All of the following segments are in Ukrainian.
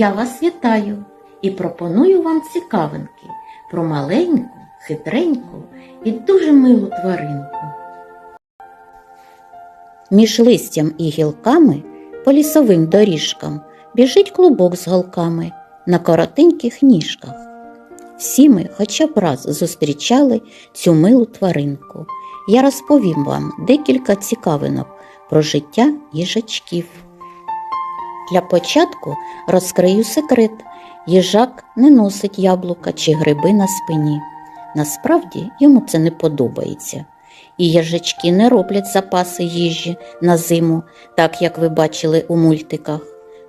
я вас вітаю і пропоную вам цікавинки про маленьку, хитреньку і дуже милу тваринку. Між листям і гілками по лісовим доріжкам біжить клубок з голками на коротеньких ніжках. Всі ми хоча б раз зустрічали цю милу тваринку. Я розповім вам декілька цікавинок про життя їжачків. Для початку розкрию секрет. Їжак не носить яблука чи гриби на спині. Насправді йому це не подобається. І їжачки не роблять запаси їжі на зиму, так як ви бачили у мультиках,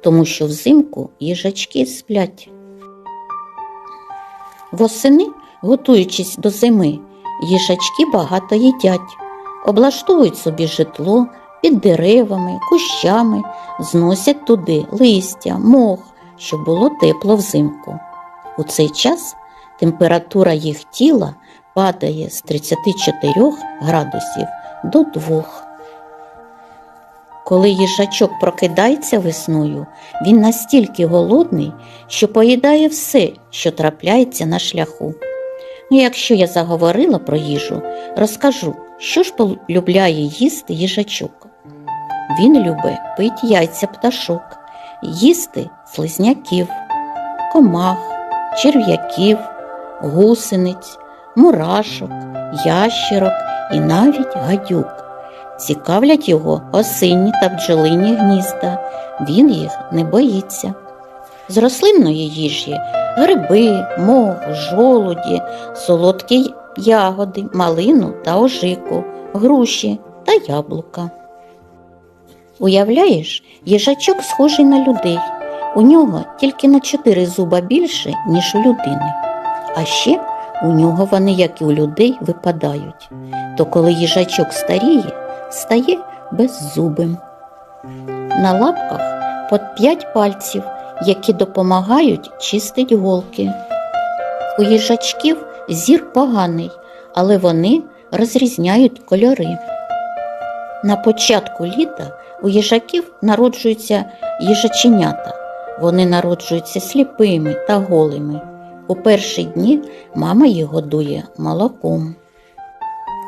тому що взимку їжачки сплять. Восени, готуючись до зими, їжачки багато їдять, облаштовують собі житло під деревами, кущами, зносять туди листя, мох, щоб було тепло взимку. У цей час температура їх тіла падає з 34 градусів до 2. Коли їжачок прокидається весною, він настільки голодний, що поїдає все, що трапляється на шляху. Ну, якщо я заговорила про їжу, розкажу, що ж полюбляє їсти їжачок. Він любить пити яйця пташок, їсти слизняків, комах, черв'яків, гусениць, мурашок, ящерок і навіть гадюк. Цікавлять його осинні та бджолині гнізда, він їх не боїться. З рослинної їжі гриби, мох, жолуді, солодкі ягоди, малину та ожику, груші та яблука. Уявляєш, їжачок схожий на людей. У нього тільки на чотири зуба більше, ніж у людини. А ще у нього вони, як і у людей, випадають. То коли їжачок старіє, стає беззубим. На лапках по п'ять пальців, які допомагають чистить голки. У їжачків зір поганий, але вони розрізняють кольори. На початку літа у їжаків народжуються їжаченята. Вони народжуються сліпими та голими. У перші дні мама їх годує молоком.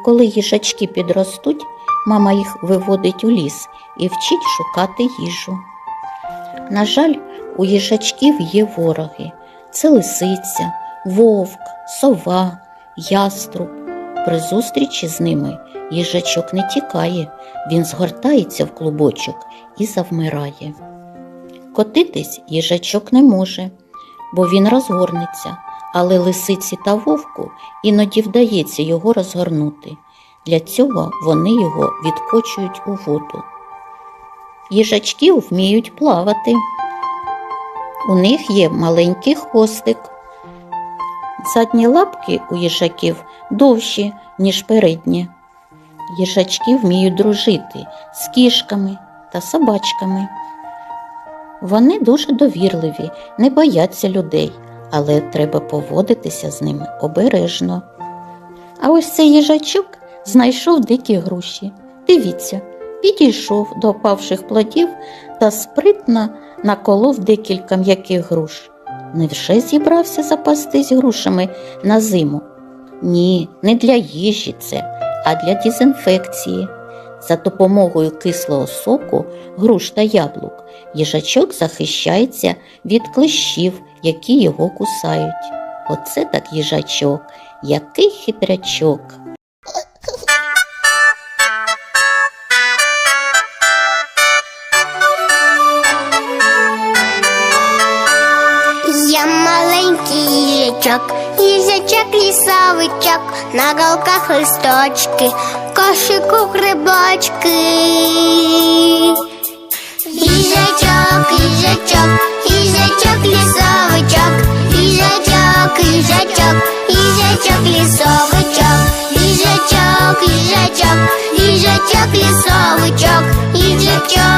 Коли їжачки підростуть, мама їх виводить у ліс і вчить шукати їжу. На жаль, у їжачків є вороги це лисиця, вовк, сова, яструб. При зустрічі з ними їжачок не тікає, він згортається в клубочок і завмирає. Котитись їжачок не може, бо він розгорнеться, але лисиці та вовку іноді вдається його розгорнути. Для цього вони його відкочують у воду. Їжачки вміють плавати. У них є маленький хвостик. Задні лапки у їжаків довші, ніж передні. Їжачки вміють дружити з кішками та собачками. Вони дуже довірливі, не бояться людей, але треба поводитися з ними обережно. А ось цей їжачок знайшов дикі груші. Дивіться, підійшов до опавших плодів та спритно наколов декілька м'яких груш. Невже зібрався запастись грушами на зиму? Ні, не для їжі це, а для дезінфекції. За допомогою кислого соку, груш та яблук, їжачок захищається від клещів, які його кусають. Оце так їжачок, який хитрячок. язычок, язычок лесовичок, на голках листочки, кошику грибочки. Язычок, язычок, язычок лесовичок, язычок, язычок, язычок лесовичок, язычок, язычок, язычок лесовичок, язычок.